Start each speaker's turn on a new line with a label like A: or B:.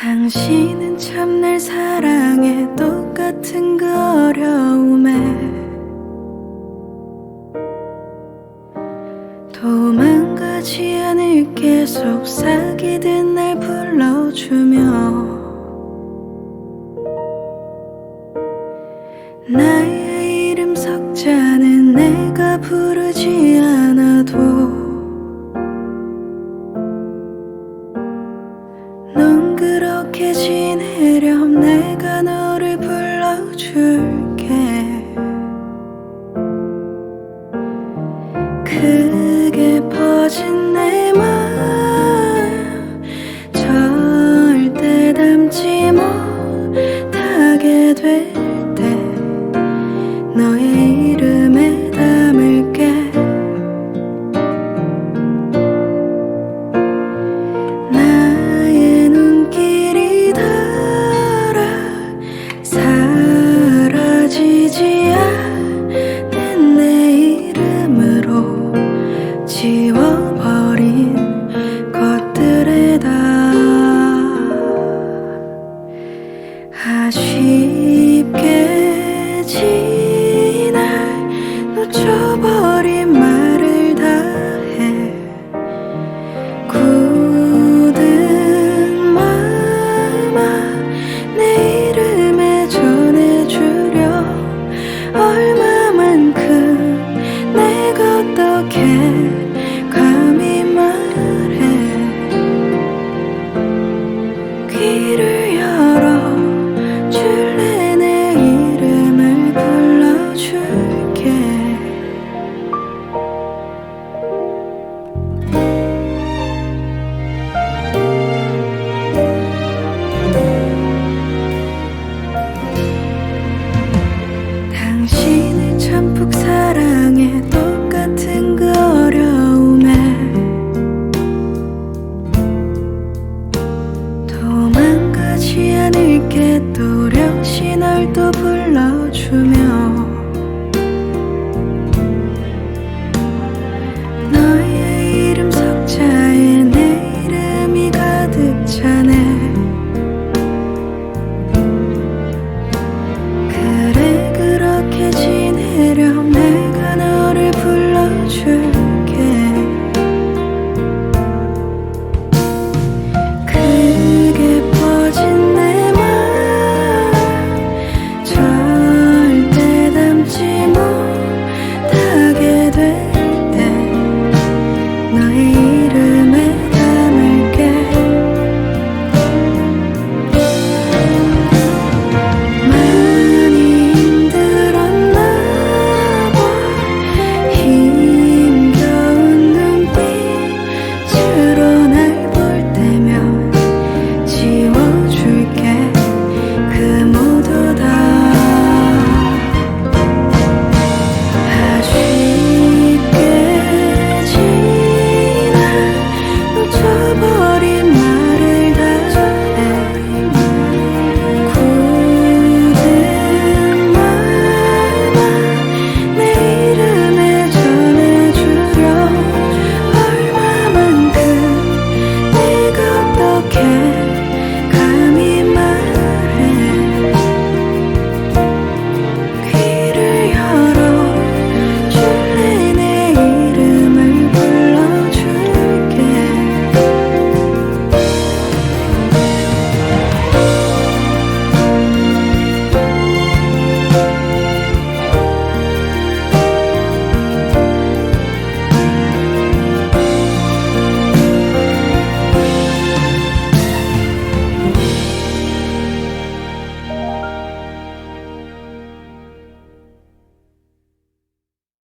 A: 당신은 참 날 사랑해. 똑같은 그 어려움에 도망가지 않을게. 속삭이듯 날 불러주며 Sure. 쉽게 지날 놓쳐버린 말을 다해 굳은 마음아 내 이름에 전해주려 얼마